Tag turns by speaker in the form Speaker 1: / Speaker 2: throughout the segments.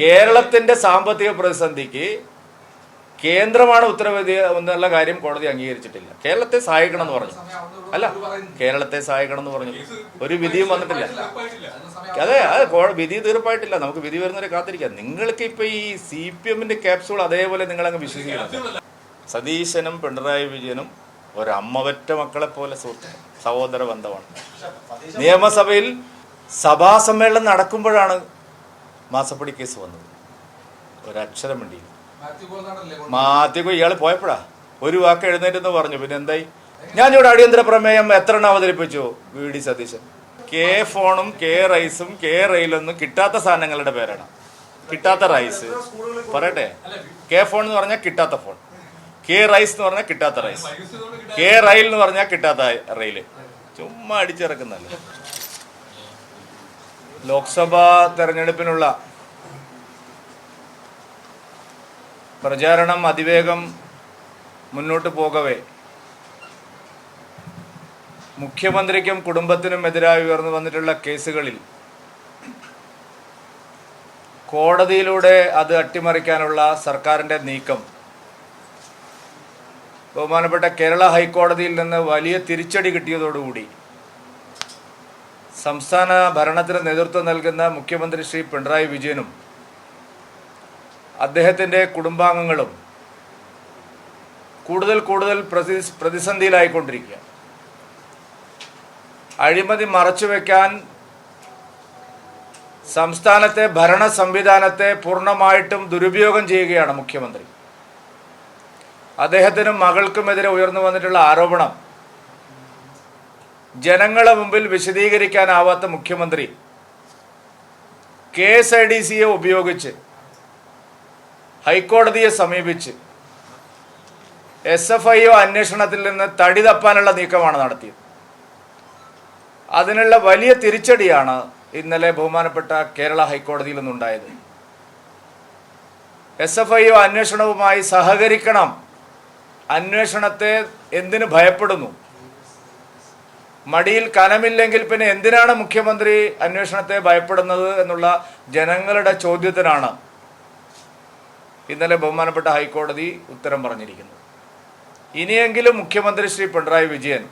Speaker 1: കേരളത്തിന്റെ സാമ്പത്തിക പ്രതിസന്ധിക്ക് കേന്ദ്രമാണ് ഉത്തരവാദി എന്നുള്ള കാര്യം കോടതി അംഗീകരിച്ചിട്ടില്ല. കേരളത്തെ സഹായിക്കണം എന്ന് പറഞ്ഞു. അല്ല കേരളത്തെ സഹായിക്കണം എന്ന് പറഞ്ഞു. ഒരു വിധിയും വന്നിട്ടില്ല. അതെ അത് വിധി തീർപ്പായിട്ടില്ല. നമുക്ക് വിധി വരുന്നവരെ കാത്തിരിക്കാം. നിങ്ങൾക്ക് ഇപ്പൊ ഈ സി പി എമ്മിന്റെ ക്യാപ്സൂൾ അതേപോലെ നിങ്ങൾ അങ്ങ് വിശ്വസിക്കണം. സതീശനും പിണറായി വിജയനും ഒരമ്മവറ്റ മക്കളെ പോലെ സുഹൃത്ത് സഹോദര ബന്ധമാണ് നിയമസഭയിൽ സഭാ സമ്മേളനം നടക്കുമ്പോഴാണ് മാസപ്പടി കേസ് വന്നത് ഒരക്ഷരം വേണ്ടിയില്ല മാധ്യമ ഇയാൾ പോയപ്പോഴാ? ഒരു വാക്ക് എഴുന്നേറ്റെന്ന് പറഞ്ഞു. പിന്നെ എന്തായി? ഞാനിവിടെ അടിയന്തര പ്രമേയം എത്ര എണ്ണം അവതരിപ്പിച്ചു? V D Satheesan. കെ ഫോണും കെ റൈസും കെ റെയിലൊന്നും കിട്ടാത്ത സാധനങ്ങളുടെ പേരാണ്. കിട്ടാത്ത റൈസ്. പറയട്ടെ? കെ ഫോൺ എന്ന് പറഞ്ഞാൽ കിട്ടാത്ത ഫോൺ. കെ റൈസ് എന്ന് പറഞ്ഞാൽ കിട്ടാത്ത റൈസ്. കെ റെയിൽ എന്ന് പറഞ്ഞാൽ കിട്ടാത്ത റെയിൽ ചുമ്മാ അടിച്ചിറക്കുന്നല്ലേ ലോക്സഭാ തെരഞ്ഞെടുപ്പിനുള്ള പ്രചാരണം അതിവേഗം മുന്നോട്ട് പോകവേ. മുഖ്യമന്ത്രിക്കും കുടുംബത്തിനും എതിരായി ഉയർന്നു വന്നിട്ടുള്ള കേസുകളിൽ കോടതിയിലൂടെ അത് അട്ടിമറിക്കാനുള്ള സർക്കാരിന്റെ നീക്കം. ബഹുമാനപ്പെട്ട കേരള ഹൈക്കോടതിയിൽ നിന്ന് വലിയ തിരിച്ചടി കിട്ടിയതോടുകൂടി സംസ്ഥാന ഭരണത്തിന് നേതൃത്വം നൽകുന്ന മുഖ്യമന്ത്രി ശ്രീ പിണറായി വിജയനും അദ്ദേഹത്തിന്റെ കുടുംബാംഗങ്ങളും കൂടുതൽ കൂടുതൽ പ്രതി പ്രതിസന്ധിയിലായിക്കൊണ്ടിരിക്കുക അഴിമതി മറച്ചുവെക്കാൻ സംസ്ഥാനത്തെ ഭരണ സംവിധാനത്തെ പൂർണമായിട്ടും ദുരുപയോഗം ചെയ്യുകയാണ് മുഖ്യമന്ത്രി. അദ്ദേഹത്തിനും മകൾക്കുമെതിരെ ഉയർന്നു വന്നിട്ടുള്ള ആരോപണം ജനങ്ങളെ മുമ്പിൽ വിശദീകരിക്കാനാവാത്ത മുഖ്യമന്ത്രി കെ എസ് ഐ ഡി സിയെ ഉപയോഗിച്ച് ഹൈക്കോടതിയെ സമീപിച്ച് എസ് എഫ് ഐ ഒ അന്വേഷണത്തിൽ നിന്ന് തടി തപ്പാനുള്ള നീക്കമാണ് നടത്തിയത്. അതിനുള്ള വലിയ തിരിച്ചടിയാണ് ഇന്നലെ ബഹുമാനപ്പെട്ട കേരള ഹൈക്കോടതിയിൽ നിന്നുണ്ടായത്. എസ് എഫ് ഐ ഒ അന്വേഷണവുമായി സഹകരിക്കണം. അന്വേഷണത്തെ എന്തിനു ഭയപ്പെടുന്നു? മടിയിൽ കനമില്ലെങ്കിൽ പിന്നെ എന്തിനാണ് മുഖ്യമന്ത്രി അന്വേഷണത്തെ ഭയപ്പെടുന്നത് എന്നുള്ള ജനങ്ങളുടെ ചോദ്യത്തിനാണ് ഇന്നലെ ബഹുമാനപ്പെട്ട ഹൈക്കോടതി ഉത്തരം പറഞ്ഞിരിക്കുന്നത്. ഇനിയെങ്കിലും മുഖ്യമന്ത്രി ശ്രീ പിണറായി വിജയൻ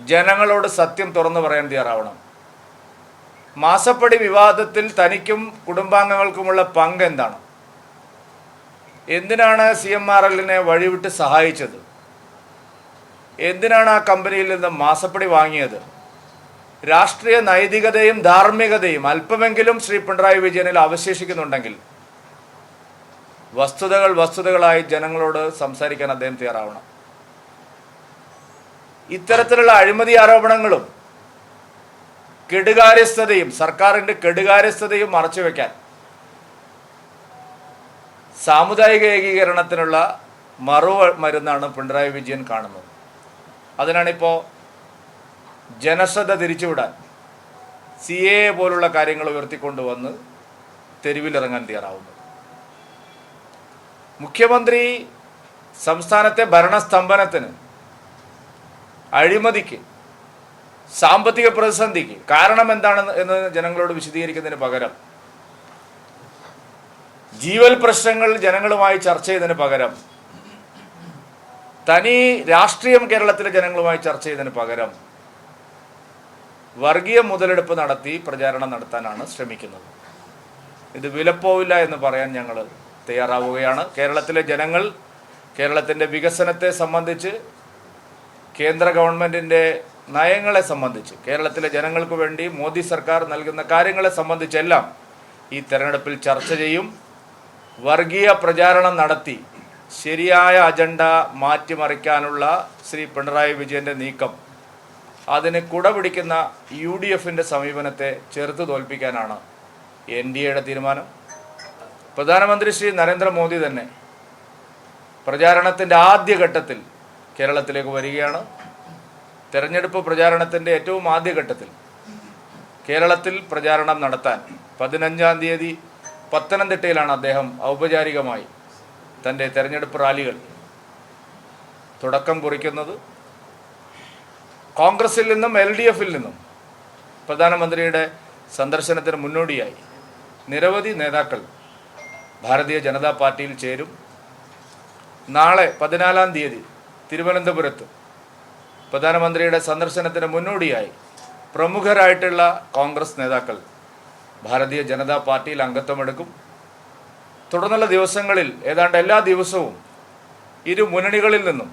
Speaker 1: ജനങ്ങളോട് സത്യം തുറന്നു പറയാൻ തയ്യാറാവണം. മാസപ്പടി വിവാദത്തിൽ തനിക്കും കുടുംബാംഗങ്ങൾക്കുമുള്ള പങ്ക് എന്താണ് എന്തിനാണ് സി എം ആർ എല്ലിനെ വഴിവിട്ട് സഹായിച്ചത്? എന്തിനാണ് ആ കമ്പനിയിൽ നിന്ന് മാസപ്പടി വാങ്ങിയത്? രാഷ്ട്രീയ നൈതികതയും ധാർമ്മികതയും അല്പമെങ്കിലും ശ്രീ പിണറായി വിജയനിൽ അവശേഷിക്കുന്നുണ്ടെങ്കിൽ വസ്തുതകൾ വസ്തുതകളായി ജനങ്ങളോട് സംസാരിക്കാൻ അദ്ദേഹം തയ്യാറാവണം. ഇത്തരത്തിലുള്ള അഴിമതി ആരോപണങ്ങളും കെടുകാര്യസ്ഥതയും സർക്കാരിന്റെ കെടുകാര്യസ്ഥതയും മറച്ചുവെക്കാൻ സാമുദായിക ഏകീകരണത്തിനുള്ള മറു മരുന്നാണ് പിണറായി വിജയൻ കാണുന്നത്. അതിനാണിപ്പോൾ ജനശ്രദ്ധ തിരിച്ചുവിടാൻ സി എ പോലുള്ള കാര്യങ്ങൾ ഉയർത്തിക്കൊണ്ടുവന്ന് തെരുവിലിറങ്ങാൻ തയ്യാറാവുന്നത് മുഖ്യമന്ത്രി സംസ്ഥാനത്തെ ഭരണസ്തംഭനത്തിന് അഴിമതിക്ക് സാമ്പത്തിക പ്രതിസന്ധിക്ക് കാരണം എന്താണ് എന്ന് ജനങ്ങളോട് വിശദീകരിക്കുന്നതിന് പകരം ജീവൽ പ്രശ്നങ്ങൾ ജനങ്ങളുമായി ചർച്ച ചെയ്തതിന് പകരം തനി രാഷ്ട്രീയം കേരളത്തിലെ ജനങ്ങളുമായി ചർച്ച ചെയ്തതിന് പകരം വർഗീയ മുതലെടുപ്പ് നടത്തി പ്രചാരണം നടത്താനാണ് ശ്രമിക്കുന്നത്. ഇത് വിലപ്പോവില്ല എന്ന് പറയാൻ ഞങ്ങൾ തയ്യാറാവുകയാണ്. കേരളത്തിലെ ജനങ്ങൾ കേരളത്തിന്റെ വികസനത്തെ സംബന്ധിച്ച് കേന്ദ്ര ഗവൺമെന്റിന്റെ നയങ്ങളെ സംബന്ധിച്ച് കേരളത്തിലെ ജനങ്ങൾക്ക് വേണ്ടി മോദി സർക്കാർ നൽകുന്ന കാര്യങ്ങളെ സംബന്ധിച്ചെല്ലാം ഈ തെരഞ്ഞെടുപ്പിൽ ചർച്ച ചെയ്യും. വർഗീയ പ്രചാരണം നടത്തി ശരിയായ അജണ്ട മാറ്റിമറിക്കാനുള്ള ശ്രീ പിണറായി വിജയന്റെ നീക്കം അതിന് കുടപിടിക്കുന്ന യു ഡി എഫിന്റെ സമീപനത്തെ ചെറുത്തു തോൽപ്പിക്കാനാണ് എൻ ഡി എയുടെ തീരുമാനം. പ്രധാനമന്ത്രി ശ്രീ നരേന്ദ്രമോദി തന്നെ പ്രചാരണത്തിന്റെ ആദ്യഘട്ടത്തിൽ കേരളത്തിലേക്ക് വരികയാണ്. തെരഞ്ഞെടുപ്പ് പ്രചാരണത്തിന്റെ ഏറ്റവും ആദ്യഘട്ടത്തിൽ കേരളത്തിൽ പ്രചാരണം നടത്താൻ പതിനഞ്ചാം തീയതി പത്തനംതിട്ടയിലാണ് അദ്ദേഹം ഔപചാരികമായി തന്റെ തെരഞ്ഞെടുപ്പ് റാലികൾ. തുടക്കം കുറിക്കുന്നത് കോൺഗ്രസിൽ നിന്നും എൽ ഡി എഫിൽ നിന്നും പ്രധാനമന്ത്രിയുടെ സന്ദർശനത്തിന് മുന്നോടിയായി നിരവധി നേതാക്കൾ ഭാരതീയ ജനതാ പാർട്ടിയിൽ ചേരും. നാളെ പതിനാലാം തീയതി തിരുവനന്തപുരത്ത് പ്രധാനമന്ത്രിയുടെ സന്ദർശനത്തിന് മുന്നോടിയായി പ്രമുഖരായിട്ടുള്ള കോൺഗ്രസ് നേതാക്കൾ ഭാരതീയ ജനതാ പാർട്ടിയിൽ അംഗത്വമെടുക്കും. തുടർന്നുള്ള ദിവസങ്ങളിൽ ഏതാണ്ട് എല്ലാ ദിവസവും ഇരു മുന്നണികളിൽ നിന്നും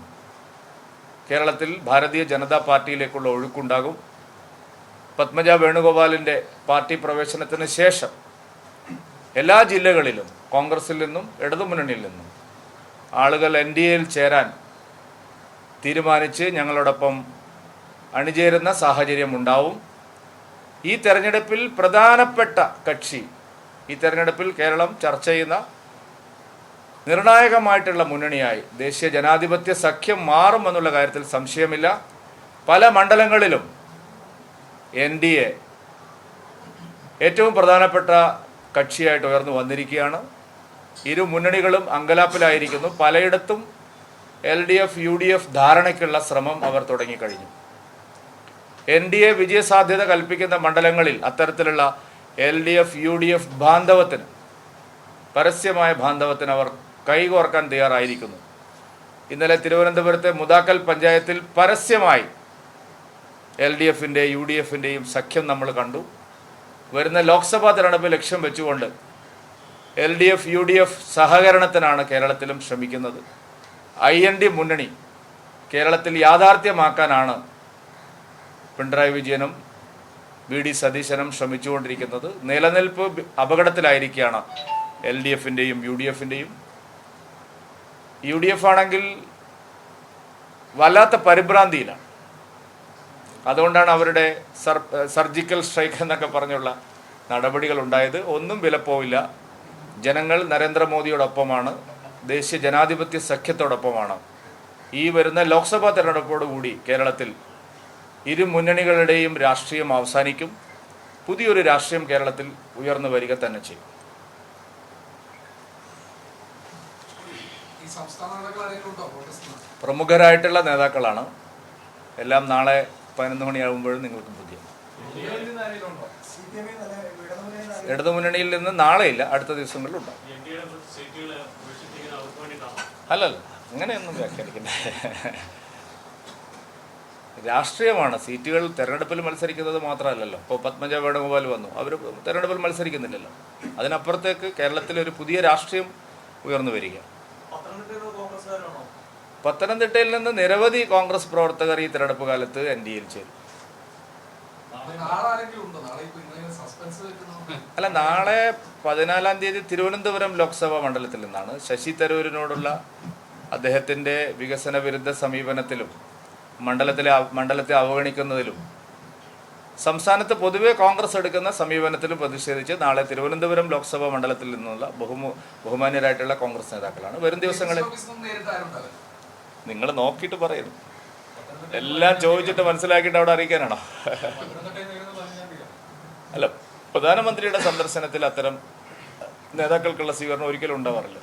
Speaker 1: കേരളത്തിൽ ഭാരതീയ ജനതാ പാർട്ടിയിലേക്കുള്ള ഒഴുക്കുണ്ടാകും. പത്മജ വേണുഗോപാലിന്റെ പാർട്ടി പ്രവേശനത്തിന് ശേഷം എല്ലാ ജില്ലകളിലും കോൺഗ്രസിൽ നിന്നും ഇടതുമുന്നണിയിൽ നിന്നും ആളുകൾ എൻ ഡി എയിൽ ചേരാൻ തീരുമാനിച്ച് ഞങ്ങളോടൊപ്പം അണിചേരുന്ന സാഹചര്യം ഉണ്ടാവും ഈ തെരഞ്ഞെടുപ്പിൽ പ്രധാനപ്പെട്ട കക്ഷി ഈ തെരഞ്ഞെടുപ്പിൽ കേരളം ചർച്ച ചെയ്യുന്ന നിർണായകമായിട്ടുള്ള മുന്നണിയായി ദേശീയ ജനാധിപത്യ സഖ്യം മാറുമെന്നുള്ള കാര്യത്തിൽ സംശയമില്ല. പല മണ്ഡലങ്ങളിലും എൻ ഡി എ ഏറ്റവും പ്രധാനപ്പെട്ട കക്ഷിയായിട്ട് ഉയർന്നു വന്നിരിക്കുകയാണ്. ഇരു മുന്നണികളും അങ്കലാപ്പിലായിരിക്കുന്നു. പലയിടത്തും L D F U D F ധാരണയ്ക്കുള്ള ശ്രമം അവർ തുടങ്ങിക്കഴിഞ്ഞു. എൻ ഡി എ വിജയസാധ്യത കൽപ്പിക്കുന്ന മണ്ഡലങ്ങളിൽ അത്തരത്തിലുള്ള L D F U D F ബാന്ധവത്തിന് പരസ്യമായ ബാന്ധവത്തിന് അവർ കൈകോർക്കാൻ തയ്യാറായിരിക്കുന്നു. ഇന്നലെ തിരുവനന്തപുരത്തെ മുതാക്കൽ പഞ്ചായത്തിൽ പരസ്യമായി എൽ ഡി എഫിന്റെ യു ഡി എഫിന്റെയും സഖ്യം നമ്മൾ കണ്ടു. വരുന്ന ലോക്സഭാ തെരഞ്ഞെടുപ്പ് ലക്ഷ്യം വെച്ചുകൊണ്ട് L D F U D F സഹകരണത്തിനാണ് കേരളത്തിലും ശ്രമിക്കുന്നത്. ഐ എൻ ഡി മുന്നണി കേരളത്തിൽ യാഥാർത്ഥ്യമാക്കാനാണ് പിണറായി വിജയനും വി ഡി സതീശനും ശ്രമിച്ചുകൊണ്ടിരിക്കുന്നത്. നിലനിൽപ്പ് ബി- അപകടത്തിലായിരിക്കുകയാണ് എൽ ഡി എഫിന്റെയും യു ഡി എഫിന്റെയും യു ഡി എഫ് ആണെങ്കിൽ വല്ലാത്ത പരിഭ്രാന്തിയിലാണ്. അതുകൊണ്ടാണ് അവരുടെ സർ സർജിക്കൽ സ്ട്രൈക്ക് എന്നൊക്കെ പറഞ്ഞുള്ള നടപടികൾ ഉണ്ടായത്. ഒന്നും വിലപ്പോവില്ല. ജനങ്ങൾ നരേന്ദ്രമോദിയോടൊപ്പമാണ്. ദേശീയ ജനാധിപത്യ സഖ്യത്തോടൊപ്പമാണ്. ഈ വരുന്ന ലോക്സഭാ തെരഞ്ഞെടുപ്പോടുകൂടി കേരളത്തിൽ ഇരു മുന്നണികളുടെയും രാഷ്ട്രീയം അവസാനിക്കും. പുതിയൊരു രാഷ്ട്രീയം കേരളത്തിൽ ഉയർന്നു വരിക തന്നെ ചെയ്യും.
Speaker 2: ഈ സംസ്ഥാന ഉണ്ടോ?
Speaker 1: പ്രമുഖരായിട്ടുള്ള നേതാക്കളാണ്. എല്ലാം നാളെ പതിനൊന്ന് മണിയാകുമ്പോഴും നിങ്ങൾക്ക് പുതിയ. ഇടതുമുന്നണിയിൽ നിന്ന് നാളെ ഇല്ല അടുത്ത ദിവസങ്ങളിൽ ഉണ്ടാവും. അല്ലല്ല അങ്ങനെയൊന്നും വ്യാഖ്യാനിക്കില്ല രാഷ്ട്രീയമാണ്. സീറ്റുകൾ തെരഞ്ഞെടുപ്പിൽ മത്സരിക്കുന്നത് മാത്രമല്ലല്ലോ. ഇപ്പോൾ പത്മജ വേണുഗോപാൽ വന്നു. അവർ തെരഞ്ഞെടുപ്പിൽ മത്സരിക്കുന്നില്ലല്ലോ. അതിനപ്പുറത്തേക്ക് കേരളത്തിൽ ഒരു പുതിയ രാഷ്ട്രീയം ഉയർന്നു വരിക. പത്തനംതിട്ടയിൽ നിന്ന് നിരവധി കോൺഗ്രസ് പ്രവർത്തകർ ഈ തെരഞ്ഞെടുപ്പ് കാലത്ത് എൻ ഡി എയിൽ ചേരും. അല്ല നാളെ പതിനാലാം തീയതി തിരുവനന്തപുരം ലോക്സഭാ മണ്ഡലത്തിൽ നിന്നാണ് ശശി തരൂരിനോടുള്ള അദ്ദേഹത്തിന്റെ വികസന വിരുദ്ധ സമീപനത്തിലും മണ്ഡലത്തിലെ മണ്ഡലത്തെ അവഗണിക്കുന്നതിലും. സംസ്ഥാനത്ത് പൊതുവെ കോൺഗ്രസ് എടുക്കുന്ന സമീപനത്തിലും പ്രതിഷേധിച്ച് നാളെ തിരുവനന്തപുരം ലോക്സഭാ മണ്ഡലത്തിൽ നിന്നുള്ള ബഹുമു ബഹുമാന്യരായിട്ടുള്ള കോൺഗ്രസ് നേതാക്കളാണ്. വരും ദിവസങ്ങളിൽ നിങ്ങൾ നോക്കിയിട്ട് പറയുന്നു എല്ലാം ചോദിച്ചിട്ട് മനസ്സിലാക്കിയിട്ട് അവിടെ അറിയിക്കാനാണോ? അല്ല പ്രധാനമന്ത്രിയുടെ സന്ദർശനത്തിൽ അത്തരം നേതാക്കൾക്കുള്ള സ്വീകരണം ഒരിക്കലും ഉണ്ടാവാറില്ല.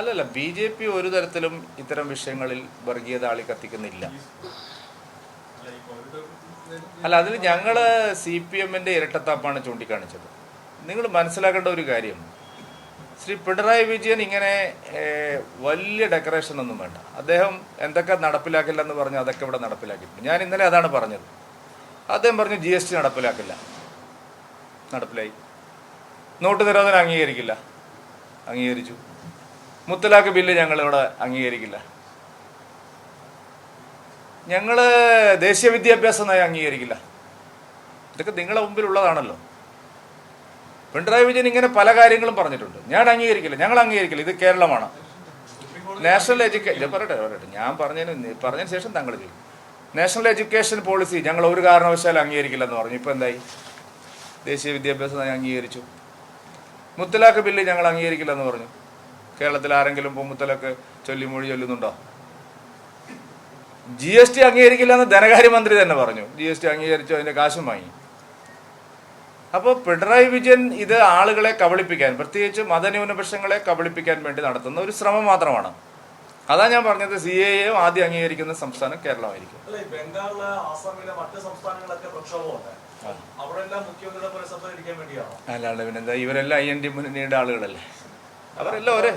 Speaker 1: അല്ലല്ല ബി ജെ പി ഒരു തരത്തിലും ഇത്തരം വിഷയങ്ങളിൽ വർഗീയത ആളി കത്തിക്കുന്നില്ല. അല്ല അതിൽ ഞങ്ങൾ സി പി എമ്മിന്റെ ഇരട്ടത്താപ്പാണ് ചൂണ്ടിക്കാണിച്ചത്. നിങ്ങൾ മനസ്സിലാക്കേണ്ട ഒരു കാര്യം. ശ്രീ പിണറായി വിജയൻ ഇങ്ങനെ വലിയ ഡെക്കറേഷൻ ഒന്നും വേണ്ട. അദ്ദേഹം എന്തൊക്കെ നടപ്പിലാക്കില്ല എന്ന് പറഞ്ഞു അതൊക്കെ ഇവിടെ നടപ്പിലാക്കിയിട്ടുണ്ട്. ഞാൻ ഇന്നലെ അതാണ് പറഞ്ഞത്. അദ്ദേഹം പറഞ്ഞു ജി എസ് ടി നടപ്പിലാക്കില്ല. നടപ്പിലായി. നോട്ട് നിരോധനം അംഗീകരിക്കില്ല അംഗീകരിച്ചു മുത്തലാഖ് ബില്ല് ഞങ്ങളിവിടെ അംഗീകരിക്കില്ല. ഞങ്ങൾ ദേശീയ വിദ്യാഭ്യാസ നയം അംഗീകരിക്കില്ല. ഇതൊക്കെ നിങ്ങളെ മുമ്പിലുള്ളതാണല്ലോ. പിണറായി വിജയൻ ഇങ്ങനെ പല കാര്യങ്ങളും പറഞ്ഞിട്ടുണ്ട്. ഞാൻ അംഗീകരിക്കില്ല. ഞങ്ങൾ അംഗീകരിക്കില്ല. ഇത് കേരളമാണ്. നാഷണൽ എഡ്യൂക്കേഷൻ പറയട്ടെ പറയട്ടെ. ഞാൻ പറഞ്ഞതിന് പറഞ്ഞതിന് ശേഷം താങ്കൾ ചെയ്യും. നാഷണൽ എഡ്യൂക്കേഷൻ പോളിസി ഞങ്ങൾ ഒരു കാരണവശാലും അംഗീകരിക്കില്ല എന്ന് പറഞ്ഞു. ഇപ്പൊ എന്തായി? ദേശീയ വിദ്യാഭ്യാസ നയം അംഗീകരിച്ചു. മുത്തലാഖ് ബില്ല് ഞങ്ങൾ അംഗീകരിക്കില്ല എന്ന് പറഞ്ഞു. കേരളത്തിൽ ആരെങ്കിലും പൊമ്മുത്തലൊക്കെ ചൊല്ലി ചൊല്ലിമൊഴി ചൊല്ലുന്നുണ്ടോ? ജി എസ് ടി അംഗീകരിക്കില്ല എന്ന് ധനകാര്യമന്ത്രി തന്നെ പറഞ്ഞു. ജി എസ് ടി അംഗീകരിച്ചു അതിന്റെ കാശും വാങ്ങി. അപ്പോൾ പിണറായി വിജയൻ ഇത് ആളുകളെ കബളിപ്പിക്കാൻ പ്രത്യേകിച്ച് മതന്യൂനപക്ഷങ്ങളെ കബളിപ്പിക്കാൻ വേണ്ടി നടത്തുന്ന ഒരു ശ്രമം മാത്രമാണ്. അതാ ഞാൻ പറഞ്ഞത് സി എ എ ആദ്യം അംഗീകരിക്കുന്ന സംസ്ഥാനം കേരളമായിരിക്കും. അല്ലാണ്ട് പിന്നെന്താ ഇവരെല്ലാം ഐ എൻ ഡി മുന്നണിയുടെ ആളുകളല്ലേ? അവരെല്ലാം ഒരേ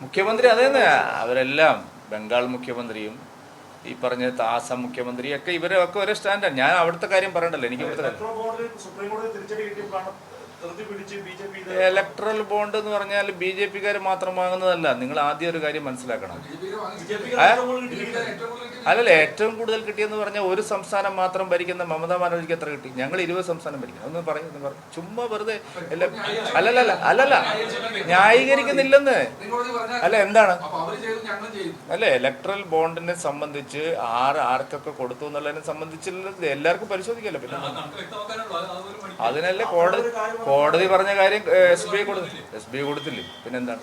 Speaker 3: മുഖ്യമന്ത്രി
Speaker 1: അതേന്ന്. അവരെല്ലാം ബംഗാൾ മുഖ്യമന്ത്രിയും ഈ പറഞ്ഞ താസ മുഖ്യമന്ത്രിയൊക്കെ ഇവരൊക്കെ ഒരേ സ്റ്റാൻഡാണ് ഞാൻ അവിടുത്തെ കാര്യം പറയണ്ടല്ലോ എനിക്ക് ഇവിടുത്തെ ഇലക്ട്രൽ ബോണ്ട് എന്ന് പറഞ്ഞാൽ ബി ജെ പിക്കാർ മാത്രം വാങ്ങുന്നതല്ല. നിങ്ങൾ ആദ്യം ഒരു കാര്യം മനസ്സിലാക്കണം. അല്ലല്ല ഏറ്റവും കൂടുതൽ കിട്ടിയെന്ന് പറഞ്ഞാൽ ഒരു സംസ്ഥാനം മാത്രം ഭരിക്കുന്ന മമതാ ബാനർജിക്ക് എത്ര കിട്ടി? ഞങ്ങൾ ഇരുപത് സംസ്ഥാനം ഭരിക്കണം ഒന്ന് പറയും എന്ന് പറഞ്ഞു ചുമ്മാ വെറുതെ അല്ല അല്ലല്ല അല്ലല്ല. ന്യായീകരിക്കുന്നില്ലെന്ന്. അല്ല എന്താണ്? അല്ല ഇലക്ട്രൽ ബോണ്ടിനെ സംബന്ധിച്ച് ആർ ആർക്കൊക്കെ കൊടുത്തു എന്നുള്ളതിനെ സംബന്ധിച്ചുള്ളത് എല്ലാവർക്കും പരിശോധിക്കല്ലോ. പിന്നെ അതിനല്ലേ കോടതി കോടതി പറഞ്ഞ കാര്യം എസ് ബി ഐ കൊടുത്തില്ല എസ് ബി ഐ കൊടുത്തില്ലേ പിന്നെന്താണ്?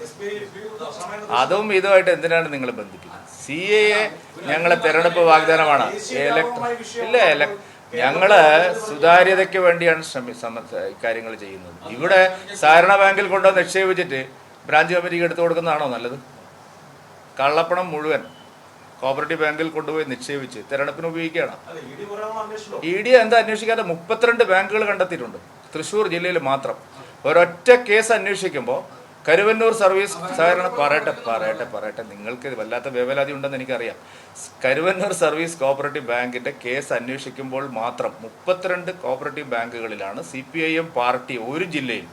Speaker 1: അതും ഇതുമായിട്ട് എന്തിനാണ് നിങ്ങൾ ബന്ധിപ്പിക്കുന്നത്? സി എ ഞങ്ങളെ തെരഞ്ഞെടുപ്പ് വാഗ്ദാനമാണ്. ഇല്ല ഇലക് ഞങ്ങൾ സുതാര്യതയ്ക്ക് വേണ്ടിയാണ് ശ്രമി കാര്യങ്ങൾ ചെയ്യുന്നത്. ഇവിടെ സഹകരണ ബാങ്കിൽ കൊണ്ടുവന്ന് നിക്ഷേപിച്ചിട്ട് ബ്രാഞ്ച് കമ്മിറ്റിക്ക് എടുത്തു കൊടുക്കുന്നതാണോ നല്ലത്? കള്ളപ്പണം മുഴുവൻ കോപ്പറേറ്റീവ് ബാങ്കിൽ കൊണ്ടുപോയി നിക്ഷേപിച്ച് തെരഞ്ഞെടുപ്പിന് ഉപയോഗിക്കുകയാണ്?
Speaker 3: ഇ ഡി
Speaker 1: എന്താ അന്വേഷിക്കാതെ മുപ്പത്തിരണ്ട് ബാങ്കുകൾ കണ്ടെത്തിയിട്ടുണ്ട്. തൃശ്ശൂർ ജില്ലയിൽ മാത്രം ഒരൊറ്റ കേസ് അന്വേഷിക്കുമ്പോൾ കരുവന്നൂർ സർവീസ് സഹകരണ പറയട്ടെ പറയട്ടെ പറയട്ടെ. നിങ്ങൾക്ക് വല്ലാത്ത വേവലാതി ഉണ്ടെന്ന് എനിക്കറിയാം. കരുവന്നൂർ സർവീസ് കോപ്പറേറ്റീവ് ബാങ്കിന്റെ കേസ് അന്വേഷിക്കുമ്പോൾ മാത്രം മുപ്പത്തിരണ്ട് cooperative ബാങ്കുകളിലാണ് C P I M party ഒരു ജില്ലയിൽ.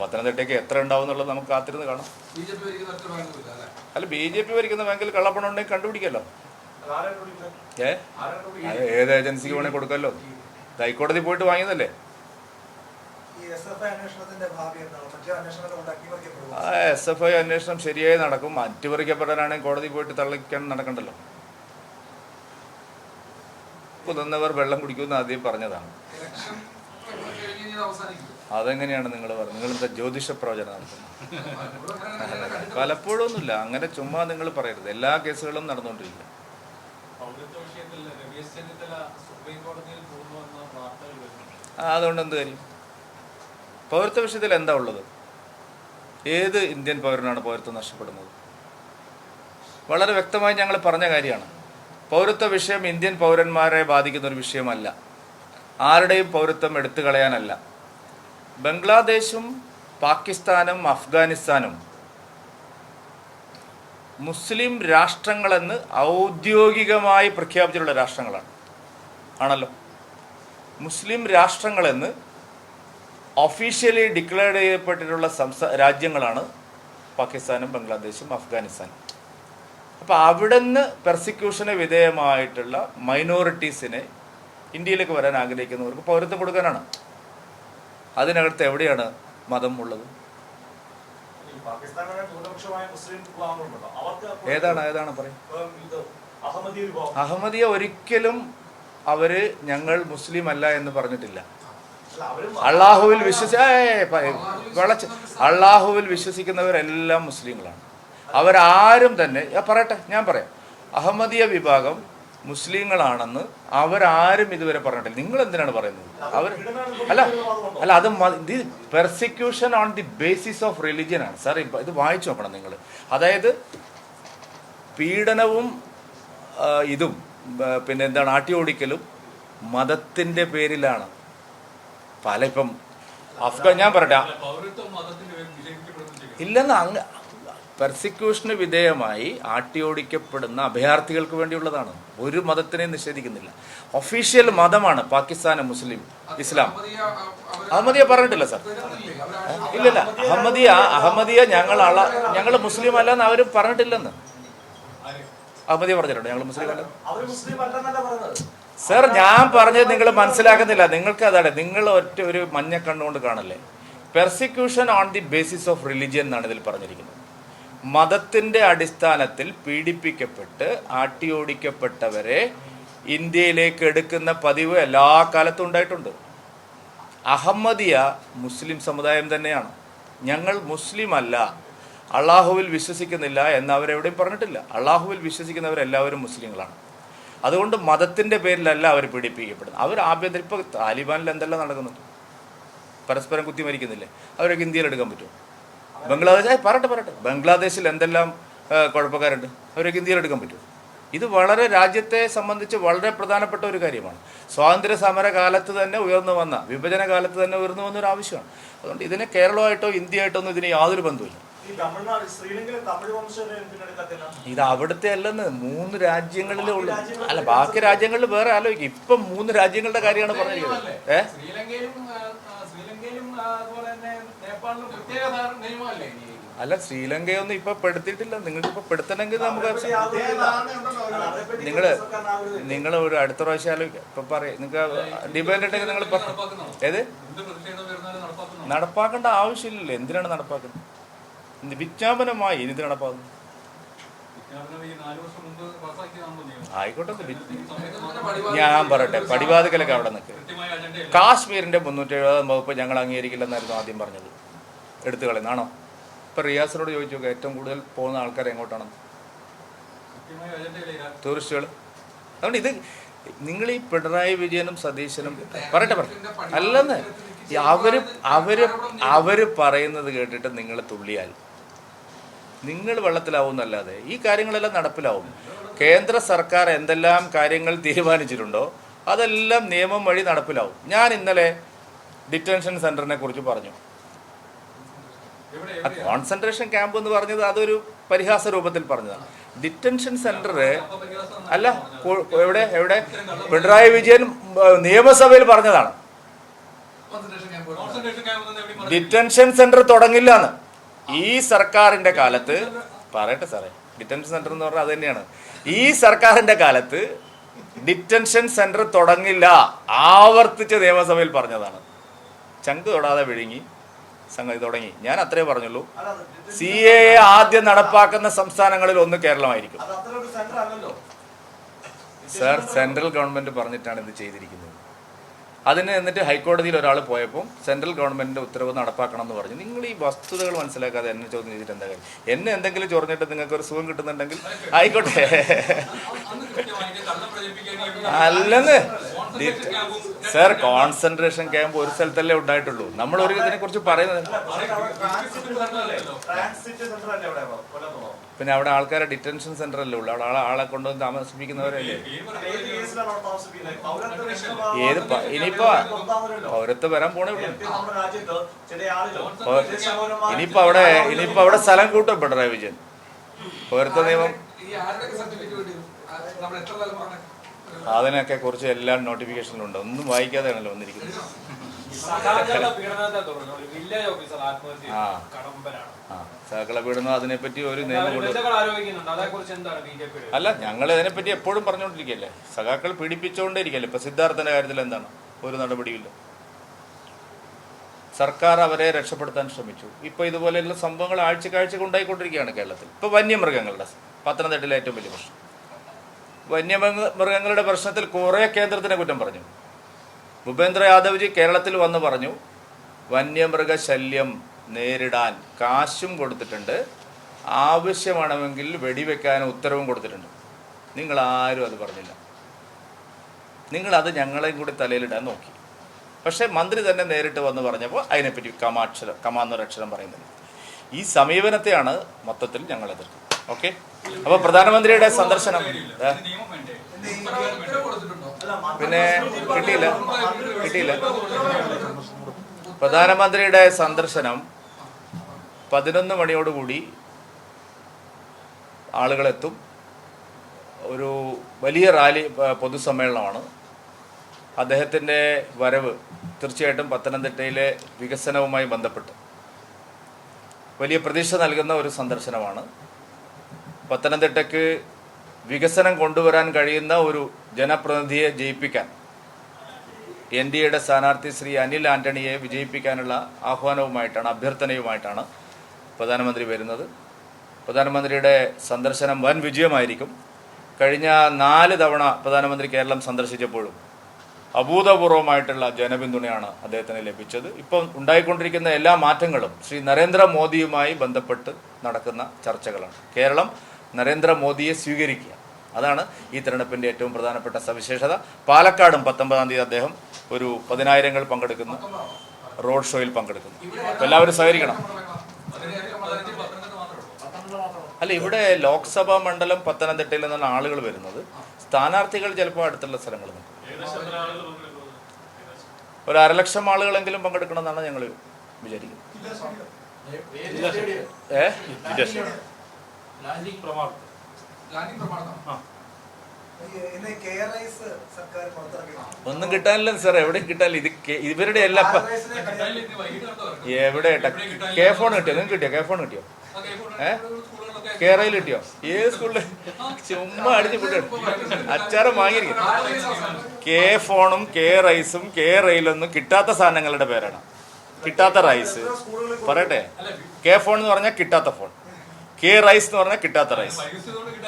Speaker 1: പത്തനംതിട്ടയ്ക്ക് എത്ര ഉണ്ടാവും എന്നുള്ളത് നമുക്ക് കാത്തിരുന്ന് കാണാം.
Speaker 2: അല്ലെ?
Speaker 1: ബി ജെ പി ഭരിക്കുന്ന ബാങ്കിൽ കള്ളപ്പണം ഉണ്ടെങ്കിൽ കണ്ടുപിടിക്കല്ലോ. ഏ? ഏത് ഏജൻസിക്ക് വേണേൽ കൊടുക്കല്ലോ ഹൈക്കോടതി പോയിട്ട് വാങ്ങിയതല്ലേ?
Speaker 4: എസ് എഫ് ഐ
Speaker 1: അന്വേഷണം ശരിയായി നടക്കും. അറ്റുപറിക്കപ്പെടാനാണെങ്കിൽ കോടതി പോയിട്ട് തള്ളിക്കാൻ നടക്കണ്ടല്ലോ. കുതിർന്നവർ വെള്ളം കുടിക്കുമെന്ന് ആദ്യം പറഞ്ഞതാണ്. അതെങ്ങനെയാണ് നിങ്ങൾ പറഞ്ഞത്? നിങ്ങൾ എന്താ ജ്യോതിഷ പ്രവചനം നടത്തുന്നത്? പലപ്പോഴും ഒന്നുമില്ല. അങ്ങനെ ചുമ്മാ നിങ്ങൾ പറയരുത്. എല്ലാ കേസുകളും നടന്നുകൊണ്ടിരിക്കുക അതുകൊണ്ട് എന്ത് കാര്യം? പൗരത്വ വിഷയത്തിൽ എന്താ ഉള്ളത്? ഏത് ഇന്ത്യൻ പൗരനാണ് പൗരത്വം നഷ്ടപ്പെടുന്നത്? വളരെ വ്യക്തമായി ഞങ്ങൾ പറഞ്ഞ കാര്യമാണ്. പൗരത്വ വിഷയം ഇന്ത്യൻ പൗരന്മാരെ ബാധിക്കുന്ന ഒരു വിഷയമല്ല. ആരുടെയും പൗരത്വം എടുത്തു കളയാനല്ല. ബംഗ്ലാദേശും പാകിസ്ഥാനും അഫ്ഗാനിസ്ഥാനും മുസ്ലിം രാഷ്ട്രങ്ങളെന്ന് ഔദ്യോഗികമായി പ്രഖ്യാപിച്ചിട്ടുള്ള രാഷ്ട്രങ്ങളാണ്. ആണല്ലോ? മുസ്ലിം രാഷ്ട്രങ്ങളെന്ന് ഒഫീഷ്യലി ഡിക്ലെയർ ചെയ്യപ്പെട്ടിട്ടുള്ള സംസ്ഥാന രാജ്യങ്ങളാണ് പാകിസ്ഥാനും ബംഗ്ലാദേശും അഫ്ഗാനിസ്ഥാനും. അപ്പോൾ അവിടുന്ന് പെർസിക്യൂഷന് വിധേയമായിട്ടുള്ള മൈനോറിറ്റീസിനെ ഇന്ത്യയിലേക്ക് വരാൻ ആഗ്രഹിക്കുന്നവർക്ക് പൗരത്വം കൊടുക്കാനാണ്. അതിനകത്ത് എവിടെയാണ് മതം ഉള്ളത്? ഏതാണ് ഏതാണ് പറയും? അഹമ്മദിയ ഒരിക്കലും അവർ ഞങ്ങൾ മുസ്ലിം അല്ല എന്ന് പറഞ്ഞിട്ടില്ല. അള്ളാഹുവിൽ വിശ്വസി വിളച്ച് അള്ളാഹുവിൽ വിശ്വസിക്കുന്നവരെല്ലാം മുസ്ലിങ്ങളാണ്. അവരാരും തന്നെ പറയട്ടെ ഞാൻ പറയാം. അഹമ്മദിയ വിഭാഗം മുസ്ലിങ്ങളാണെന്ന് അവരാരും ഇതുവരെ പറഞ്ഞിട്ടില്ല. നിങ്ങൾ എന്തിനാണ് പറയുന്നത്? അവർ അല്ല അല്ല അത് the persecution on the basis of religion ആണ്. സാർ ഇത് വായിച്ചു നോക്കണം നിങ്ങൾ അതായത് പീഡനവും ഇതും പിന്നെ എന്താണ് ആട്ടിയോടിക്കലും മതത്തിന്റെ പേരിലാണ് പല ഇപ്പം അഫ്ഗാൻ ഞാൻ പറയട്ടെ. ഇല്ലെന്ന് അങ്ങ് പെർസിക്യൂഷന് വിധേയമായി ആട്ടിയോടിക്കപ്പെടുന്ന അഭയാർത്ഥികൾക്ക് വേണ്ടിയുള്ളതാണ്. ഒരു മതത്തിനെയും നിഷേധിക്കുന്നില്ല. ഒഫീഷ്യൽ മതമാണ് പാകിസ്ഥാന് മുസ്ലിം ഇസ്ലാം.
Speaker 2: അഹമ്മദിയ,
Speaker 1: പറഞ്ഞിട്ടില്ല സാർ. ഇല്ലല്ല. അഹമ്മദിയ അഹമ്മദിയ ഞങ്ങൾ അള ഞങ്ങൾ മുസ്ലിം അല്ല എന്ന് അവർ പറഞ്ഞിട്ടില്ലെന്ന്. അഹമ്മദിയ പറഞ്ഞിട്ടുണ്ടോ. ഞങ്ങൾ മുസ്ലിം അല്ല. സാർ ഞാൻ പറഞ്ഞത് നിങ്ങൾ മനസ്സിലാക്കുന്നില്ല. നിങ്ങൾക്ക് അതാണ് നിങ്ങൾ ഒറ്റ ഒരു മഞ്ഞ കണ്ണുകൊണ്ട് കാണല്ലേ? Persecution on the basis of religion എന്നാണ് ഇതിൽ പറഞ്ഞിരിക്കുന്നത്. മതത്തിന്റെ അടിസ്ഥാനത്തിൽ പീഡിപ്പിക്കപ്പെട്ട് ആട്ടിയോടിക്കപ്പെട്ടവരെ ഇന്ത്യയിലേക്ക് എടുക്കുന്ന പതിവ് എല്ലാ കാലത്തും ഉണ്ടായിട്ടുണ്ട്. അഹമ്മദിയ മുസ്ലിം സമുദായം തന്നെയാണ്. ഞങ്ങൾ മുസ്ലിം അല്ല. അള്ളാഹുവിൽ വിശ്വസിക്കുന്നില്ല എന്ന് അവരെവിടെയും പറഞ്ഞിട്ടില്ല. അള്ളാഹുവിൽ വിശ്വസിക്കുന്നവരെല്ലാവരും മുസ്ലിങ്ങളാണ്. അതുകൊണ്ട് മതത്തിന്റെ പേരിലല്ല അവർ പീഡിപ്പിക്കപ്പെടുന്നത്. അവർ ആഭ്യന്തര ഇപ്പോൾ താലിബാനിൽ എന്തെല്ലാം നടക്കുന്നു പരസ്പരം കുത്തി മരിക്കുന്നില്ലേ? അവരൊക്കെ ഇന്ത്യയിൽ എടുക്കാൻ പറ്റുമോ? ബംഗ്ലാദേശ് പറട്ടെ പറട്ടെ ബംഗ്ലാദേശിൽ എന്തെല്ലാം കുഴപ്പക്കാരുണ്ട്? അവരൊക്കെ ഇന്ത്യയിൽ എടുക്കാൻ പറ്റും ഇത് വളരെ രാജ്യത്തെ സംബന്ധിച്ച് വളരെ പ്രധാനപ്പെട്ട ഒരു കാര്യമാണ്. സ്വാതന്ത്ര്യ സമര കാലത്ത് തന്നെ ഉയർന്നു വന്ന വിഭജന കാലത്ത് തന്നെ ഉയർന്നു വന്ന ഒരു ആവശ്യമാണ്. അതുകൊണ്ട് ഇതിനെ കേരളമായിട്ടോ ഇന്ത്യയായിട്ടോ ഒന്നും ഇതിന് യാതൊരു ബന്ധവുമില്ല. ഇത് അവിടുത്തെ അല്ലെന്ന് മൂന്ന് രാജ്യങ്ങളിലേ ഉള്ളൂ. അല്ല ബാക്കി രാജ്യങ്ങളിൽ വേറെ ആലോചിക്കും. ഇപ്പം മൂന്ന് രാജ്യങ്ങളുടെ കാര്യമാണ് പറഞ്ഞിരിക്കുന്നത്. ഏ? അല്ല ശ്രീലങ്കയൊന്നും ഇപ്പൊ പെടുത്തിയിട്ടില്ല. നിങ്ങൾക്ക് ഇപ്പൊ പെടുത്തണമെങ്കിൽ നമുക്ക് നിങ്ങൾ നിങ്ങൾ ഒരു അടുത്ത പ്രാവശ്യം ആലോചിക്കാം. ഇപ്പൊ പറയാം നിങ്ങൾക്ക് ഡിബേറ്റ് ഉണ്ടെങ്കിൽ നിങ്ങൾ? ഏത്? നടപ്പാക്കേണ്ട ആവശ്യമില്ലല്ലോ. എന്തിനാണ് നടപ്പാക്കുന്നത്? വിജ്ഞാപനമായി ഇനി
Speaker 5: നടപ്പാകും.
Speaker 1: ആയിക്കോട്ടെ ഞാൻ പറയട്ടെ പടിവാതിക്കലൊക്കെ അവിടെ നിൽക്കുക കാശ്മീരിന്റെ മുന്നൂറ്റി എഴുപതാം വകുപ്പ് ഞങ്ങൾ അംഗീകരിക്കില്ലെന്നായിരുന്നു ആദ്യം പറഞ്ഞത്. എടുത്തു കളയുന്നാണോ ഇപ്പൊ റിയാസിനോട് ചോദിച്ചു നോക്കുക ഏറ്റവും കൂടുതൽ പോകുന്ന ആൾക്കാരെ എങ്ങോട്ടാണ്. ടൂറിസ്റ്റുകൾ. അതുകൊണ്ട് ഇത് നിങ്ങൾ ഈ പിണറായി വിജയനും സതീശനും പറയട്ടെ പറയട്ടെ. അല്ലെന്ന്. അവർ അവർ അവർ പറയുന്നത് കേട്ടിട്ട് നിങ്ങൾ തുള്ളിയാൽ നിങ്ങൾ വെള്ളത്തിലാവും വെള്ളത്തിലാവുന്നല്ലാതെ ഈ കാര്യങ്ങളെല്ലാം നടപ്പിലാവും. കേന്ദ്ര സർക്കാർ എന്തെല്ലാം കാര്യങ്ങൾ തീരുമാനിച്ചിട്ടുണ്ടോ അതെല്ലാം നിയമം വഴി നടപ്പിലാവും. ഞാൻ ഇന്നലെ ഡിറ്റൻഷൻ സെന്ററിനെ കുറിച്ച് പറഞ്ഞു. കോൺസെൻട്രേഷൻ ക്യാമ്പ് എന്ന് പറഞ്ഞത് അതൊരു പരിഹാസ രൂപത്തിൽ പറഞ്ഞതാണ്. ഡിറ്റൻഷൻ സെന്റർ അല്ല എവിടെ എവിടെ? പിണറായി വിജയൻ നിയമസഭയിൽ പറഞ്ഞതാണ്
Speaker 2: കോൺസെൻട്രേഷൻ ക്യാമ്പ്
Speaker 5: കോൺസെൻട്രേഷൻ ക്യാമ്പ് എന്ന് എവിടെയും പറഞ്ഞിട്ടില്ല.
Speaker 1: ഡിറ്റൻഷൻ സെന്റർ തുടങ്ങില്ല എന്ന് ഈ സർക്കാരിന്റെ കാലത്ത് പറയട്ടെ സാറേ. ഡിറ്റൻഷൻ സെന്റർ എന്ന് പറഞ്ഞാൽ അത് തന്നെയാണ്. ഈ സർക്കാരിന്റെ കാലത്ത് ഡിറ്റൻഷൻ സെന്റർ തുടങ്ങില്ല. ആവർത്തിച്ച് നിയമസഭയിൽ പറഞ്ഞതാണ്. ചങ്ക് തൊടാതെ വിഴുങ്ങി സംഗതി തുടങ്ങി. ഞാൻ അത്രേ പറഞ്ഞുള്ളൂ. സി എ ആദ്യം നടപ്പാക്കുന്ന സംസ്ഥാനങ്ങളിൽ ഒന്ന് കേരളമായിരിക്കും.
Speaker 3: അത് അത്ര ഒരു സെന്റർ അല്ലല്ലോ
Speaker 1: സർ സെൻട്രൽ ഗവൺമെന്റ് പറഞ്ഞിട്ടാണ് ഇത് ചെയ്തിരിക്കുന്നത്. അതിന് എന്നിട്ട് ഹൈക്കോടതിയിൽ ഒരാൾ പോയപ്പോൾ സെൻട്രൽ ഗവൺമെന്റിന്റെ ഉത്തരവ് നടപ്പാക്കണം എന്ന് പറഞ്ഞു. നിങ്ങൾ ഈ വസ്തുതകൾ മനസ്സിലാക്കാതെ എന്നെ ചോദ്യം ചെയ്തിട്ട് എന്താ കാര്യം? എന്നെ എന്തെങ്കിലും ചൊറിഞ്ഞിട്ട് നിങ്ങൾക്ക് ഒരു സുഖം കിട്ടുന്നുണ്ടെങ്കിൽ ആയിക്കോട്ടെ. അല്ലെന്ന്. സർ കോൺസെൻട്രേഷൻ ക്യാമ്പ് ഒരു സ്ഥലത്തല്ലേ ഉണ്ടായിട്ടുള്ളൂ. നമ്മൾ ഒരു ഇതിനെ കുറിച്ച് പറയുന്നത് പിന്നെ അവിടെ ആൾക്കാരെ ഡിറ്റൻഷൻ സെന്റർ അല്ലേ ഉള്ളു. അവിടെ ആളെ കൊണ്ടുവന്ന് താമസിപ്പിക്കുന്നവരല്ലേ?
Speaker 3: ഏത്
Speaker 1: ഇനിയിപ്പോ പൗരത്ത് വരാൻ പോണേ ഇനിയിപ്പോ അവിടെ ഇനിയിപ്പോ അവിടെ സ്ഥലം കൂട്ടും പിണറായി വിജയൻ. പൗരത്വ നിയമം അതിനൊക്കെ കുറിച്ച് എല്ലാം നോട്ടിഫിക്കേഷനിലുണ്ട് ഒന്നും വായിക്കാതെയാണല്ലോ വന്നിരിക്കുന്നത്. സകല പീഡനം അതിനെപ്പറ്റി ഒരു നിയമം കൊണ്ട്
Speaker 6: ബന്ധുക്കൾ ആരോപിക്കുന്നുണ്ട്. എന്താണ് ബി
Speaker 1: അല്ല ഞങ്ങൾ ഇതിനെപ്പറ്റി എപ്പോഴും പറഞ്ഞുകൊണ്ടിരിക്കുകയല്ലേ? സഖാക്കൾ പീഡിപ്പിച്ചുകൊണ്ടേയിരിക്കല്ലേ ഇപ്പൊ സിദ്ധാർത്ഥന്റെ കാര്യത്തിൽ എന്താണ്? ഒരു നടപടിയില്ല. സർക്കാർ അവരെ രക്ഷപ്പെടുത്താൻ ശ്രമിച്ചു. ഇപ്പൊ ഇതുപോലെയുള്ള സംഭവങ്ങൾ ആഴ്ച ആഴ്ചക്കാഴ്ച ഉണ്ടായിക്കൊണ്ടിരിക്കുകയാണ് കേരളത്തിൽ. ഇപ്പൊ വന്യമൃഗങ്ങളുടെ പത്തനംതിട്ടയിലെ ഏറ്റവും വലിയ പ്രശ്നം. വന്യമൃഗങ്ങളുടെ പ്രശ്നത്തിൽ കുറെ കേന്ദ്രത്തിനെ കുറ്റം പറഞ്ഞു. ഭൂപേന്ദ്ര യാദവ്ജി കേരളത്തിൽ വന്ന് പറഞ്ഞു വന്യമൃഗ ശല്യം നേരിടാൻ കാശും കൊടുത്തിട്ടുണ്ട് ആവശ്യമാണെങ്കിൽ വെടിവെക്കാൻ ഉത്തരവും കൊടുത്തിട്ടുണ്ട്. നിങ്ങൾ ആരും അത് പറഞ്ഞില്ല. നിങ്ങളത് ഞങ്ങളെയും കൂടി തലയിലിടാൻ നോക്കി. പക്ഷേ മന്ത്രി തന്നെ നേരിട്ട് വന്ന് പറഞ്ഞപ്പോൾ അതിനെപ്പറ്റി കമാക്ഷരം കമാന്നൊരക്ഷരം പറയുന്നില്ല ഈ സമീപനത്തെയാണ് മൊത്തത്തിൽ ഞങ്ങൾ എതിർക്കുന്നത്. ഓക്കെ. അപ്പൊ പ്രധാനമന്ത്രിയുടെ സന്ദർശനം പിന്നെ കിട്ടിയില്ല. കിട്ടിയില്ല. പ്രധാനമന്ത്രിയുടെ സന്ദർശനം പതിനൊന്ന് മണിയോടുകൂടി ആളുകളെത്തും. ഒരു വലിയ റാലി പൊതുസമ്മേളനമാണ്. അദ്ദേഹത്തിന്റെ വരവ് തീർച്ചയായിട്ടും പത്തനംതിട്ടയിലെ വികസനവുമായി ബന്ധപ്പെട്ട് വലിയ പ്രതീക്ഷ നൽകുന്ന ഒരു സന്ദർശനമാണ്. പത്തനംതിട്ടയ്ക്ക് വികസനം കൊണ്ടുവരാൻ കഴിയുന്ന ഒരു ജനപ്രതിനിധിയെ ജയിപ്പിക്കാൻ എൻ ഡി എയുടെ സ്ഥാനാർത്ഥി ശ്രീ അനിൽ ആന്റണിയെ വിജയിപ്പിക്കാനുള്ള ആഹ്വാനവുമായിട്ടാണ് അഭ്യർത്ഥനയുമായിട്ടാണ് പ്രധാനമന്ത്രി വരുന്നത്. പ്രധാനമന്ത്രിയുടെ സന്ദർശനം വൻ വിജയമായിരിക്കും. കഴിഞ്ഞ നാല് തവണ പ്രധാനമന്ത്രി കേരളം സന്ദർശിച്ചപ്പോഴും അഭൂതപൂർവമായിട്ടുള്ള ജനപിന്തുണയാണ് അദ്ദേഹത്തിന് ലഭിച്ചത്. ഇപ്പം ഉണ്ടായിക്കൊണ്ടിരിക്കുന്ന എല്ലാ മാറ്റങ്ങളും ശ്രീ നരേന്ദ്രമോദിയുമായി ബന്ധപ്പെട്ട് നടക്കുന്ന ചർച്ചകളാണ്. കേരളം നരേന്ദ്രമോദിയെ സ്വീകരിക്കുക. അതാണ് ഈ തിരഞ്ഞെടുപ്പിന്റെ ഏറ്റവും പ്രധാനപ്പെട്ട സവിശേഷത. പാലക്കാടും പത്തൊമ്പതാം തീയതി അദ്ദേഹം ഒരു പതിനായിരങ്ങൾ പങ്കെടുക്കുന്ന. റോഡ് ഷോയിൽ പങ്കെടുക്കുന്നു. എല്ലാവരും സഹകരിക്കണം. അല്ല ഇവിടെ ലോക്സഭാ മണ്ഡലം പത്തനംതിട്ടയിൽ നിന്നാണ് ആളുകൾ വരുന്നത് സ്ഥാനാർത്ഥികൾ ചിലപ്പോൾ അടുത്തുള്ള സ്ഥലങ്ങളിൽ നിന്ന് ഒരു അരലക്ഷം ആളുകളെങ്കിലും പങ്കെടുക്കണമെന്നാണ് ഞങ്ങൾ വിചാരിക്കുന്നത്. ഏ?
Speaker 5: ലാൻഡിംഗ് പ്രമാണം
Speaker 2: ലാൻഡിംഗ് പ്രമാണം
Speaker 4: ആ.
Speaker 1: ഒന്നും കിട്ടാനില്ല സാർ എവിടെ കിട്ടാനില്ല. ഇത് ഇവരുടെ എല്ലാ. എവിടെ കെ ഫോൺ കിട്ടിയോ? നിങ്ങൾക്ക് കിട്ടിയോ? കെ ഫോൺ കിട്ടിയോ? ഏ? കേരളയിൽ കിട്ടിയോ? ഏത് സ്കൂളിൽ ചുമ്മാ അടിച്ച് വിട്ടു അച്ചാറ് വാങ്ങിയിരിക്കും. കെ ഫോണും കെ റൈസും കെ റൈലൊന്നും കിട്ടാത്ത സാധനങ്ങളുടെ പേരാണ്. കിട്ടാത്ത റൈസ് പറയട്ടെ. കെ ഫോൺ എന്ന് പറഞ്ഞാൽ കിട്ടാത്ത ഫോൺ. കെ റൈസ് എന്ന് പറഞ്ഞാൽ കിട്ടാത്ത റൈസ്.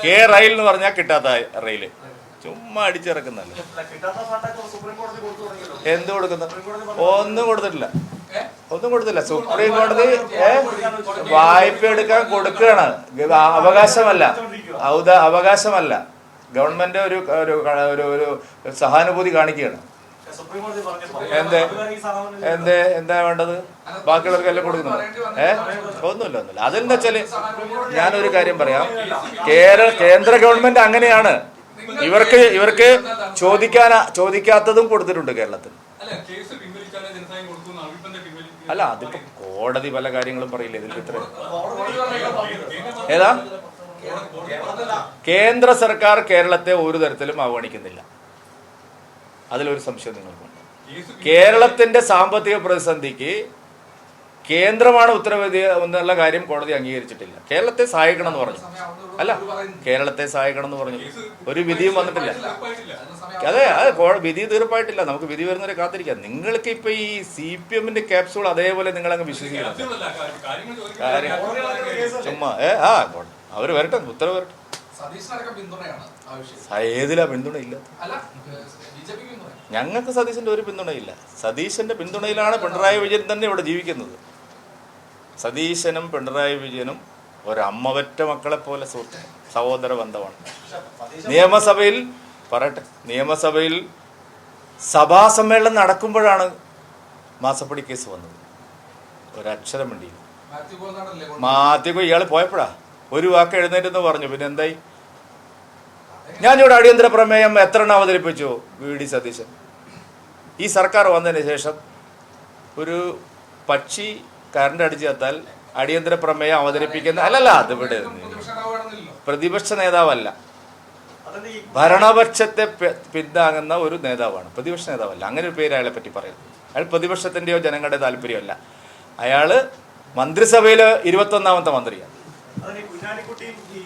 Speaker 1: കെ റൈൽ എന്ന് പറഞ്ഞാൽ കിട്ടാത്ത റെയിൽ. ചുമ്മാ അടിച്ചിറക്കുന്നല്ല. എന്ത് കൊടുക്കുന്നു? ഒന്നും കൊടുത്തിട്ടില്ല. ഒന്നും കൊടുത്തില്ല. സുപ്രീം കോടതി വായ്പ എടുക്കാൻ കൊടുക്കുകയാണ്. അവകാശമല്ല. അവകാശമല്ല. ഗവൺമെന്റ് ഒരു ഒരു ഒരു സഹാനുഭൂതി കാണിക്കുകയാണ്. എന്ത്?
Speaker 3: എന്തേ
Speaker 1: എന്ത്? എന്താ വേണ്ടത്? ബാക്കിയുള്ളവർക്ക് എല്ലാം കൊടുക്കുന്നു ഏ? ഒന്നുമില്ല ഒന്നുമില്ല. അതെന്താ വെച്ചാൽ ഞാനൊരു കാര്യം പറയാം. കേരള കേന്ദ്ര ഗവൺമെന്റ് അങ്ങനെയാണ്. ഇവർക്ക് ഇവർക്ക് ചോദിക്കാൻ ചോദിക്കാത്തതും കൊടുത്തിട്ടുണ്ട് കേരളത്തിൽ.
Speaker 5: അല്ല
Speaker 1: അതിപ്പോ കോടതി പല കാര്യങ്ങളും പറയില്ലേ ഇതിൽ ഇത്ര. ഏതാ? കേന്ദ്ര സർക്കാർ കേരളത്തെ ഒരു തരത്തിലും അവഗണിക്കുന്നില്ല. അതിലൊരു സംശയം നിങ്ങൾക്കുണ്ട്. കേരളത്തിന്റെ സാമ്പത്തിക പ്രതിസന്ധിക്ക് കേന്ദ്രമാണ് ഉത്തരവാദി എന്നുള്ള കാര്യം കോടതി അംഗീകരിച്ചിട്ടില്ല. കേരളത്തെ സഹായിക്കണം എന്ന് പറഞ്ഞു. അല്ല കേരളത്തെ സഹായിക്കണം എന്ന് പറഞ്ഞു. ഒരു വിധിയും വന്നിട്ടില്ല. അതെ അതെ വിധി തീർപ്പായിട്ടില്ല. നമുക്ക് വിധി വരുന്നവരെ കാത്തിരിക്കാം. നിങ്ങൾക്ക് ഇപ്പൊ ഈ സി പി എമ്മിന്റെ ക്യാപ്സൂൾ അതേപോലെ നിങ്ങൾ അങ്ങ് വിശ്വസിക്കണം ചുമ്മാ ഏ ആ അവർ വരട്ടെ ഉത്തരവ് വരട്ടെ. ഏതിലാ പിന്തുണ ഇല്ല ഞങ്ങൾക്ക് സതീശന്റെ ഒരു പിന്തുണയില്ല. സതീശന്റെ പിന്തുണയിലാണ് പിണറായി വിജയൻ തന്നെ ഇവിടെ ജീവിക്കുന്നത്. സതീശനും പിണറായി വിജയനും ഒരമ്മവറ്റ മക്കളെ പോലെ സുഹൃത്ത് സഹോദര ബന്ധമാണ്. നിയമസഭയിൽ പറയട്ടെ നിയമസഭയിൽ സഭാ സമ്മേളനം നടക്കുമ്പോഴാണ് മാസപ്പടി കേസ് വന്നത്. ഒരക്ഷരം വേണ്ടിയില്ല
Speaker 2: മാത്യു
Speaker 1: ഇയാൾ പോയപ്പോഴാ? ഒരു വാക്ക് എഴുന്നേറ്റെന്ന് പറഞ്ഞു. പിന്നെ എന്തായി? ഞാനിവിടെ അടിയന്തര പ്രമേയം എത്ര എണ്ണം അവതരിപ്പിച്ചു? V D Satheesan. ഈ സർക്കാർ വന്നതിന് ശേഷം ഒരു പക്ഷി കറണ്ട് അടിച്ചു ചത്താൽ അടിയന്തര പ്രമേയം അവതരിപ്പിക്കുന്ന അല്ലല്ല അത് ഇവിടെ
Speaker 2: പ്രതിപക്ഷ
Speaker 1: നേതാവല്ല. ഭരണപക്ഷത്തെ പിന്താങ്ങുന്ന ഒരു നേതാവാണ്. പ്രതിപക്ഷ നേതാവല്ല. അങ്ങനെ ഒരു പേര് അയാളെ പറ്റി പറയുന്നത് അയാൾ പ്രതിപക്ഷത്തിന്റെയോ ജനങ്ങളുടെ താല്പര്യമല്ല. അയാൾ മന്ത്രിസഭയിലെ ഇരുപത്തൊന്നാമത്തെ മന്ത്രിയാണ്.
Speaker 3: കുഞ്ഞാലിക്കുട്ടിയും ഈ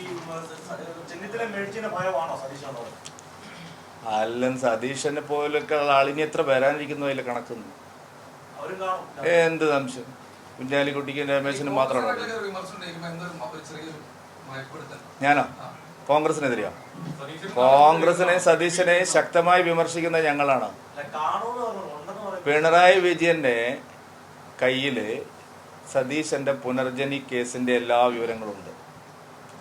Speaker 1: അല്ലൻ സതീശനെ പോലൊക്കെ ആളിനി എത്ര വരാനിരിക്കുന്നു അതിൽ കണക്കുന്നു.
Speaker 3: അവരും കാണും.
Speaker 1: എന്ത് സംശയം? കുഞ്ഞാലിക്കുട്ടിക്കും രമേശനും മാത്രമാണ് ഞാനോ? കോൺഗ്രസിനെതിരെയോ? കോൺഗ്രസിനെ സതീശനെ ശക്തമായി വിമർശിക്കുന്ന ഞങ്ങളാണ്? പിണറായി വിജയന്റെ കയ്യിൽ സതീശന്റെ പുനർജനി കേസിന്റെ എല്ലാ വിവരങ്ങളും ഉണ്ട്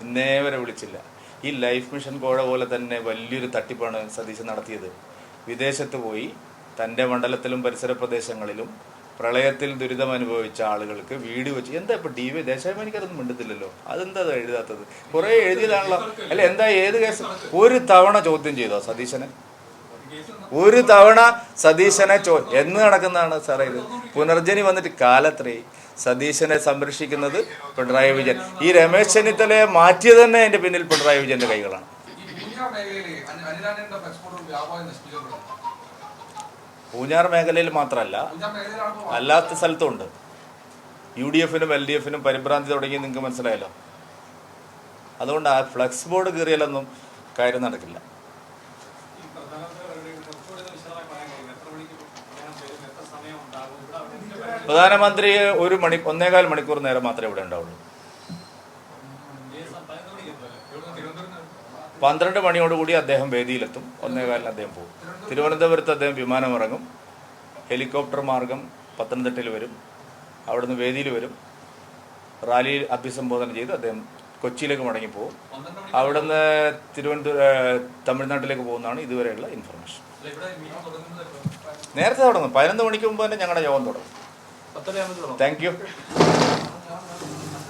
Speaker 1: ഇന്നേ വരെ വിളിച്ചില്ല. ഈ ലൈഫ് മിഷൻ കോഴ പോലെ തന്നെ വലിയൊരു തട്ടിപ്പാണ് സതീശൻ നടത്തിയത്. വിദേശത്ത് പോയി തന്റെ മണ്ഡലത്തിലും പരിസര പ്രദേശങ്ങളിലും പ്രളയത്തിൽ ദുരിതം അനുഭവിച്ച ആളുകൾക്ക് വീട് വെച്ച് എന്താ ഇപ്പൊ ഡി വി ദേശാഭിമാനിക്കാരൊന്നും മിണ്ടത്തില്ലല്ലോ? അതെന്താ എഴുതാത്തത്? കുറെ എഴുതിയതാണല്ലോ. അല്ല എന്താ ഏത് കേസ്? ഒരു തവണ ചോദ്യം ചെയ്തോ സതീശനെ? ഒരു തവണ സതീശനെ ചോ എന്ന് നടക്കുന്നതാണ് സാറേ ഇത്. പുനർജനി വന്നിട്ട് കാലത്രേ സതീശനെ സംരക്ഷിക്കുന്നത് പിണറായി വിജയൻ. ഈ രമേശ് ചെന്നിത്തലയെ മാറ്റിയത് തന്നെ എന്റെ പിന്നിൽ പിണറായി വിജയന്റെ കൈകളാണ്.
Speaker 2: പൂഞ്ഞാർ
Speaker 1: മേഖലയിൽ മാത്രമല്ല അല്ലാത്ത സ്ഥലത്തും ഉണ്ട് യു ഡി എഫിനും എൽ ഡി എഫിനും പരിഭ്രാന്തി തുടങ്ങി നിങ്ങൾക്ക് മനസ്സിലായല്ലോ. അതുകൊണ്ട് ആ ഫ്ലക്സ് ബോർഡ് കീറിയാലൊന്നും കാര്യം നടക്കില്ല
Speaker 5: ഈ പ്രധാനമന്ത്രി കുറച്ചുകൂടി ഒന്ന് വിശദമായി പറയാൻ കഴിയും എത്ര മണിക്ക് അദ്ദേഹം വരും എത്ര സമയം ഉണ്ടാകും ഇവിടെ അവരുടെ പരിപാടി
Speaker 1: പ്രധാനമന്ത്രി ഒരു മണി ഒന്നേകാൽ മണിക്കൂർ നേരം മാത്രമേ ഇവിടെ ഉണ്ടാവുള്ളൂ. പന്ത്രണ്ട് മണിയോടുകൂടി അദ്ദേഹം വേദിയിലെത്തും. ഒന്നേകാലിന് അദ്ദേഹം പോകും. തിരുവനന്തപുരത്ത് അദ്ദേഹം വിമാനം ഇറങ്ങും. ഹെലികോപ്റ്റർ മാർഗം പത്തനംതിട്ടയിൽ വരും. അവിടുന്ന് വേദിയിൽ വരും. റാലിയിൽ അഭിസംബോധന ചെയ്ത് അദ്ദേഹം കൊച്ചിയിലേക്ക് മടങ്ങിപ്പോകും അവിടുന്ന് തിരുവനന്തപുരം തമിഴ്നാട്ടിലേക്ക് പോകുന്നതാണ് ഇതുവരെയുള്ള ഇൻഫർമേഷൻ? നേരത്തെ തുടങ്ങും. പതിനൊന്ന് മണിക്ക് മുമ്പ് തന്നെ ഞങ്ങളുടെ യോഗം
Speaker 5: തുടങ്ങും.
Speaker 1: Thank you